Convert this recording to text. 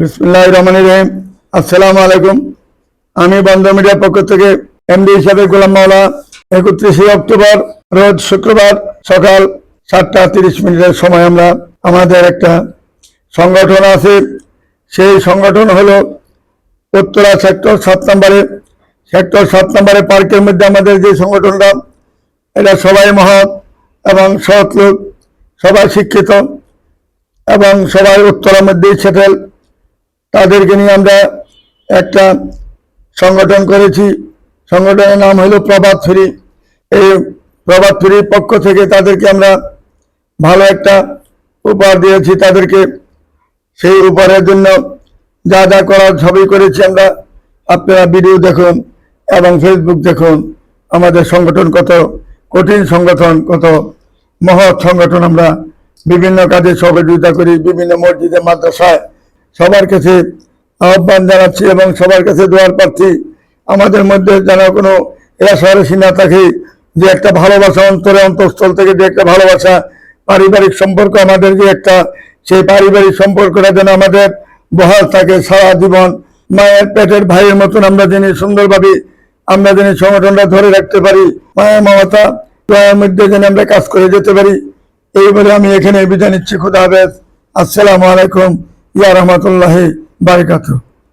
বিসমুল্লাহ রহমান রহিম। আসসালামু আলাইকুম। আমি বন্ধ মিডিয়ার পক্ষ থেকে এমডি হিসাবে গোলাম মাওলা, একত্রিশে অক্টোবর, রোজ শুক্রবার সকাল সাতটা তিরিশ মিনিটের সময় আমরা, আমাদের একটা সংগঠন আছে। সেই সংগঠন হলো উত্তরা সেক্টর সাত নম্বরে। সেক্টর সাত নম্বরে পার্কের মধ্যে আমাদের যে সংগঠনটা, এটা সবাই মহৎ এবং সৎ লোক, সবাই শিক্ষিত এবং সবাই উত্তরের মধ্যেই সেটেল। তাদেরকে নিয়ে আমরা একটা সংগঠন করেছি। সংগঠনের নাম হলো প্রভাত ফ্রি। এই প্রভাত ফ্রির পক্ষ থেকে তাদেরকে আমরা ভালো একটা উপহার দিয়েছি। তাদেরকে সেই উপহারের জন্য যা যা করার সবই করেছি আমরা। আপনারা ভিডিও দেখুন এবং ফেসবুক দেখুন। আমাদের সংগঠন কত কঠিন সংগঠন, কত মহৎ সংগঠন আমরা বিভিন্ন কাজে সহযোগিতা করি। বিভিন্ন মসজিদে, মাদ্রাসায় সবার কাছে আহ্বান জানাচ্ছি এবং সবার কাছে দোয়ার প্রার্থী। আমাদের মধ্যে যেন কোনো এরাসি না থাকে যে একটা ভালোবাসা অন্তরে, অন্তঃস্থল থেকে যে একটা ভালোবাসা, পারিবারিক সম্পর্ক আমাদের যে একটা, সেই পারিবারিক সম্পর্কটা যেন আমাদের বহাল থাকে সারা জীবন। মায়ের পেটের ভাইয়ের মতন আমরা যিনি সুন্দরভাবে, আমরা যিনি সংগঠনটা ধরে রাখতে পারি। মায়া মমতা, দয়ার মধ্যে যেন আমরা কাজ করে যেতে পারি। এই বলে আমি এখানে বিদায় নিচ্ছি। খুদা হাফেজ। আসসালামু আলাইকুম। ইয়া রহমতুল্লাহ বারকাতুহ।